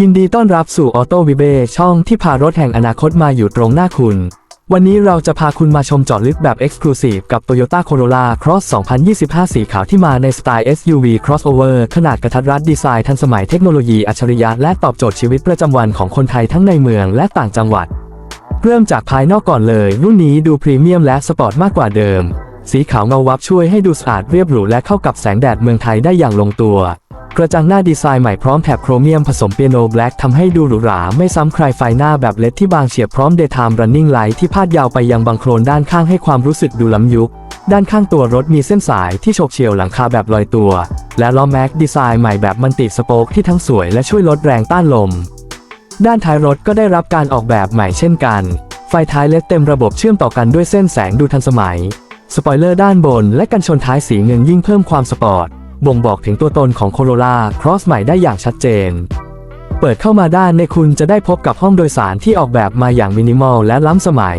ยินดีต้อนรับสู่ออโต้วิเบช่องที่พารถแห่งอนาคตมาอยู่ตรงหน้าคุณ วันนี้เราจะพาคุณมาชมจอดลึกแบบ Exclusive กับ Toyota Corolla Cross 2025 สีขาวที่มาในสไตล์ SUV crossover ขนาดกระทัดรัดดีไซน์ทันสมัยเทคโนโลยีอัจฉริยะและตอบโจทย์ชีวิตประจำวันของคนไทยทั้งในเมืองและต่างจังหวัด เริ่มจากภายนอกก่อนเลย รุ่นนี้ดูพรีเมียมและสปอร์ตมากกว่าเดิม สีขาวเงาวับช่วยให้ดูสะอาดเรียบหรูและเข้ากับแสงแดดเมืองไทยได้อย่างลงตัว กระจังหน้าดีไซน์ใหม่พร้อมแถบโครเมียมผสมเปียโนแบล็กทำให้ดูหรูหราไม่ซ้ำใครไฟหน้าแบบเลดที่บางเฉียบพร้อม Daytime Running Light ที่พาดยาวไปยังบังโครนด้านข้างให้ความรู้สึกดูล้ำยุค ด้านข้างตัวรถมีเส้นสายที่โฉบเฉี่ยวหลังคาแบบลอยตัว และล้อแม็กดีไซน์ใหม่แบบมันติสโป๊กที่ทั้งสวยและช่วยลดแรงต้านลม ด้านท้ายรถก็ได้รับการออกแบบใหม่เช่นกัน ไฟท้ายเลดเต็มระบบเชื่อมต่อกันด้วยเส้นแสงดูทันสมัย สปอยเลอร์ด้านบนและกันชนท้ายสีเงินยิ่งเพิ่มความสปอร์ต บ่งบอกถึงตัวตนของ Corolla Cross ใหม่ได้อย่างชัดเจน เปิดเข้ามาด้านในคุณจะได้พบกับห้องโดยสารที่ออกแบบมาอย่างมินิมอลและล้ำสมัย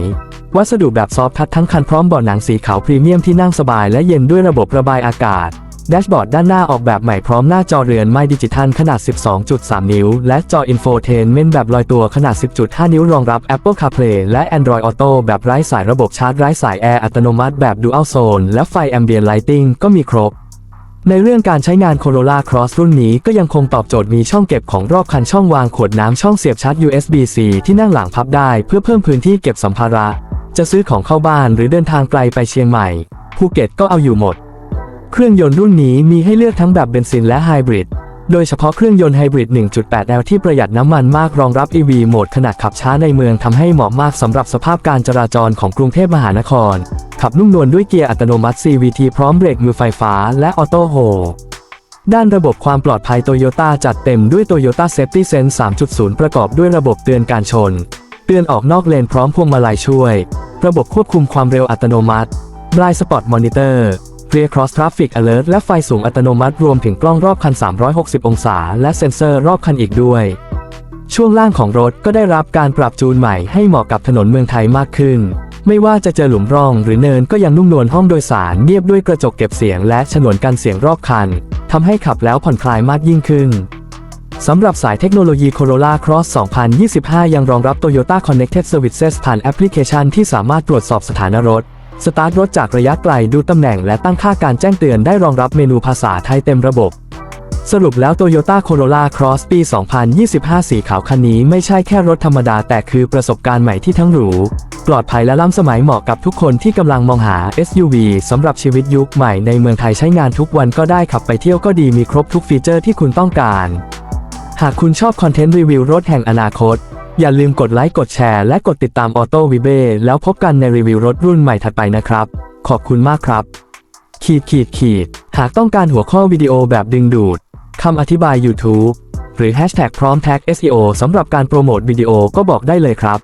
วัสดุแบบซอฟท์ทัชทั้งคันพร้อมเบาะหนังสีขาวพรีเมียมที่นั่งสบายและเย็นด้วยระบบระบายอากาศแดชบอร์ดด้านหน้าออกแบบใหม่พร้อมหน้าจอเรือนไม้ดิจิทัลขนาด 12.3 นิ้ว และจออินโฟเทนเมนต์แบบลอยตัวขนาด 10.5 นิ้วรองรับ Apple CarPlay และ Android Auto แบบไร้สายระบบชาร์จไร้สายแอร์อัตโนมัติแบบ Dual Zone และไฟ Ambient Lighting ก็มีครบ ในเรื่องการใช้งาน Corolla Cross รุ่นนี้ก็ยังคงตอบโจทย์มีช่องเก็บของรอบคันช่องวางขวดน้ำช่องเสียบชาร์จ USB-C ที่นั่งหลังพับได้เพื่อเพิ่มพื้นที่เก็บสัมภาระ จะซื้อของเข้าบ้านหรือเดินทางไกลไปเชียงใหม่ภูเก็ตก็เอาอยู่หมด เครื่องยนต์รุ่นนี้มีให้เลือกทั้งแบบเบนซินและไฮบริดโดยเฉพาะเครื่องยนต์ไฮบริด 1.8L ที่ประหยัดน้ำมันมากรองรับ EV โหมดขนาดขับช้าในเมืองทำให้เหมาะมากสำหรับสภาพการจราจรของกรุงเทพมหานคร ขับนุ่มนวลด้วยเกียร์อัตโนมัติ CVT พร้อมเบรกมือไฟฟ้าและออโต้โฮด้านระบบความปลอดภัยโตโยต้าจัดเต็มด้วย Toyota Safety Sense 3.0 ประกอบด้วยระบบเตือนการชน เตือนออกนอกเลนพร้อมพวงมาลัยช่วย ระบบควบคุมความเร็วอัตโนมัติ Blind Spot Monitor Rear Cross Traffic Alert และไฟสูงอัตโนมัติรวมถึงกล้องรอบคัน 360 องศา และเซ็นเซอร์รอบคันอีกด้วย ช่วงล่างของรถก็ได้รับการปรับจูนใหม่ให้เหมาะกับถนนเมืองไทยมากขึ้น ไม่ว่าจะเจอหลุมร่องหรือเนินก็ยังนุ่มนวลห้องโดยสารเรียบด้วยกระจกเก็บเสียงและฉนวนกันเสียงรอบคันทำให้ขับแล้วผ่อนคลายมากยิ่งขึ้นสำหรับสายเทคโนโลยี Corolla Cross 2025 ยังรองรับ Toyota Connected Services ผ่านแอปพลิเคชันที่สามารถตรวจสอบสถานะรถ สตาร์ทรถจากระยะไกลดูตำแหน่งและตั้งค่าการแจ้งเตือนได้รองรับเมนูภาษาไทยเต็มระบบ สรุปแล้ว Toyota Corolla Cross ปี 2025 สีขาวคันนี้ไม่ใช่แค่รถธรรมดา แต่คือประสบการณ์ใหม่ที่ทั้งหรู ปลอดภัยและล้ำสมัยเหมาะกับทุกคนที่กำลังมองหา SUV สำหรับชีวิตยุคใหม่ในเมืองไทยใช้งานทุกวันก็ได้ขับไปเที่ยวก็ดีมีครบทุกฟีเจอร์ที่คุณต้องการ หากคุณชอบคอนเทนต์รีวิวรถแห่งอนาคต อย่าลืมกดไลค์กดแชร์และกดติดตามออโต้วิเบแล้วพบกันในรีวิวรถรุ่นใหม่ถัดไปนะครับ ขอบคุณมากครับ ขีดขีดขีดหากต้องการหัวข้อวิดีโอแบบดึงดูด คำอธิบาย YouTube หรือ Hashtag พร้อมแท็ก SEO สำหรับการโปรโมทวิดีโอก็บอกได้เลยครับ